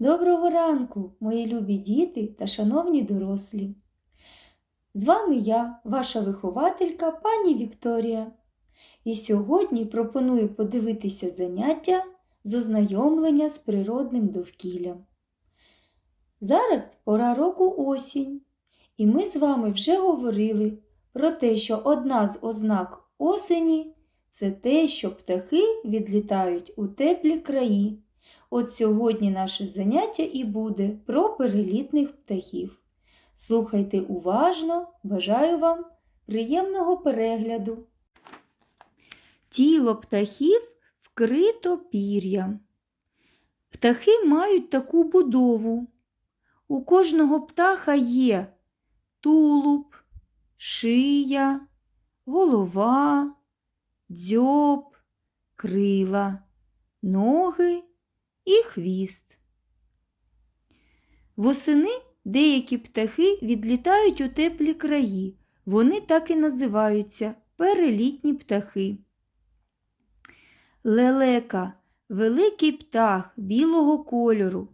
Доброго ранку, мої любі діти та шановні дорослі. З вами я, ваша вихователька пані Вікторія. І сьогодні пропоную подивитися заняття з ознайомлення з природним довкіллям. Зараз пора року осінь, і ми з вами вже говорили про те, що одна з ознак осені це те, що птахи відлітають у теплі краї. От сьогодні наше заняття і буде про перелітних птахів. Слухайте уважно, бажаю вам приємного перегляду. Тіло птахів вкрито пір'ям. Птахи мають таку будову. У кожного птаха є тулуб, шия, голова, дзьоб, крила, ноги і хвіст. Восени деякі птахи відлітають у теплі краї. Вони так і називаються перелітні птахи. Лелека великий птах білого кольору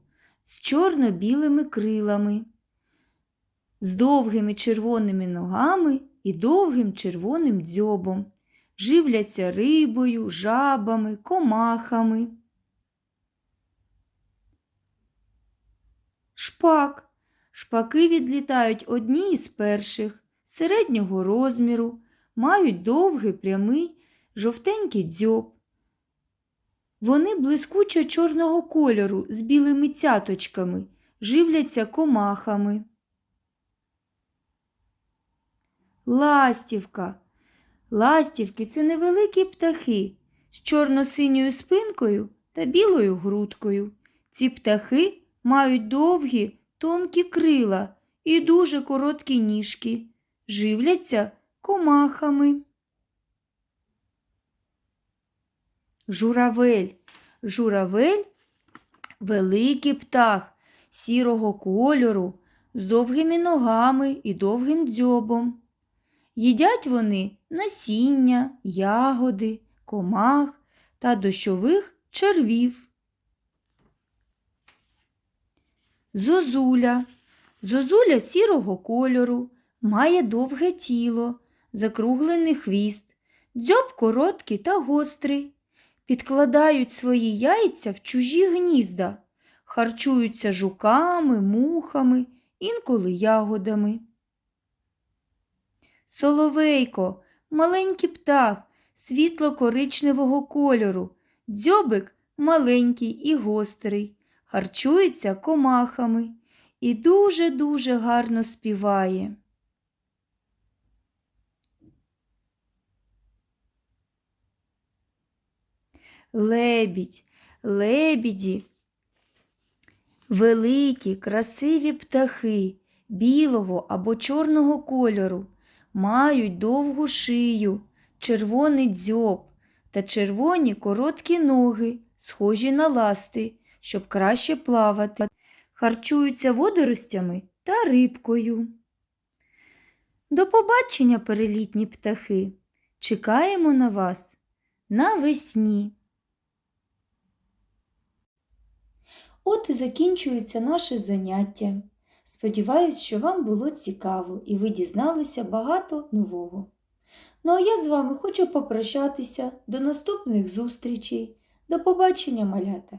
з чорно-білими крилами, з довгими червоними ногами і довгим червоним дзьобом. Живляться рибою, жабами, комахами. Шпак. Шпаки відлітають одні із перших, середнього розміру, мають довгий прямий, жовтенький дзьоб. Вони блискучо чорного кольору з білими цяточками, живляться комахами. Ластівка. Ластівки це невеликі птахи з чорно-синьою спинкою та білою грудкою. Ці птахи мають довгі, тонкі крила і дуже короткі ніжки, живляться комахами. Журавель. Журавель великий птах сірого кольору з довгими ногами і довгим дзьобом. Їдять вони насіння, ягоди, комах та дощових червів. Зозуля. Зозуля сірого кольору, має довге тіло, закруглений хвіст, дзьоб короткий та гострий. Підкладають свої яйця в чужі гнізда, харчуються жуками, мухами, інколи ягодами. Соловейко маленький птах світло-коричневого кольору, дзьобик маленький і гострий, харчується комахами і дуже-дуже гарно співає. Лебідь, лебіді, великі, красиві птахи білого або чорного кольору, мають довгу шию, червоний дзьоб та червоні короткі ноги, схожі на ласти, щоб краще плавати, харчуються водоростями та рибкою. До побачення, перелітні птахи! Чекаємо на вас навесні. От і закінчується наше заняття. Сподіваюсь, що вам було цікаво і ви дізналися багато нового. Ну а я з вами хочу попрощатися до наступних зустрічей. До побачення, малята!